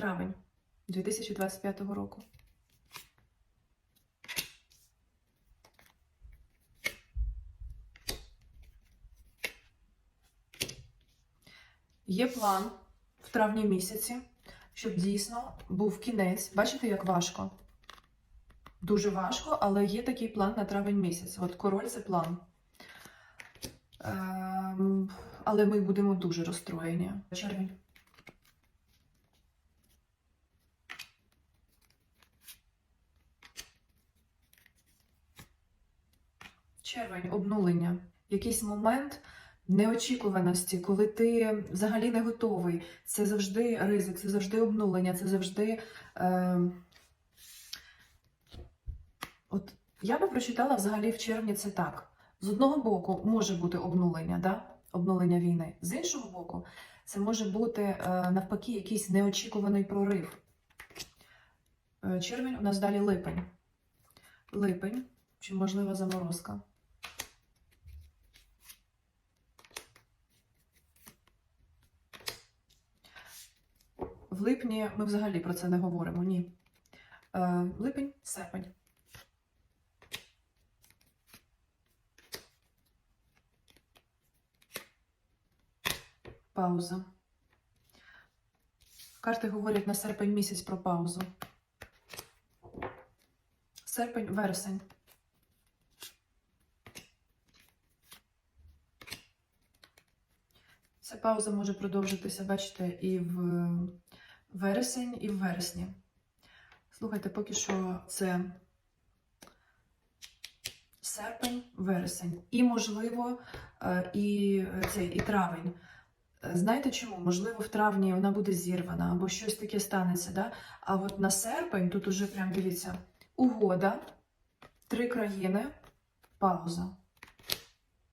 Травень 2025 року. Є план в травні місяці, щоб дійсно був кінець. Бачите, як важко? Дуже важко, але є такий план на травень місяць. От король це план. Ем, але ми будемо дуже розстроєні. Червень. Червень, обнулення. Якийсь момент неочікуваності, коли ти взагалі не готовий. Це завжди ризик, це завжди обнулення, це завжди. Е... От я би прочитала взагалі в червні це так. З одного боку може бути обнулення, да? обнулення війни. З іншого боку, це може бути е, навпаки якийсь неочікуваний прорив. Е, червень у нас далі липень. Липень, чи можлива заморозка. В липні ми взагалі про це не говоримо. Ні. Е, липень, серпень. Пауза. Карти говорять на серпень місяць про паузу. Серпень, вересень. Ця пауза може продовжитися, бачите, і в вересень, і в вересні. Слухайте, поки що це серпень, вересень. І, можливо, е, і цей і травень. Знаєте чому? Можливо, в травні вона буде зірвана або щось таке станеться. Да? А от на серпень, тут уже прям дивіться, угода, три країни, пауза.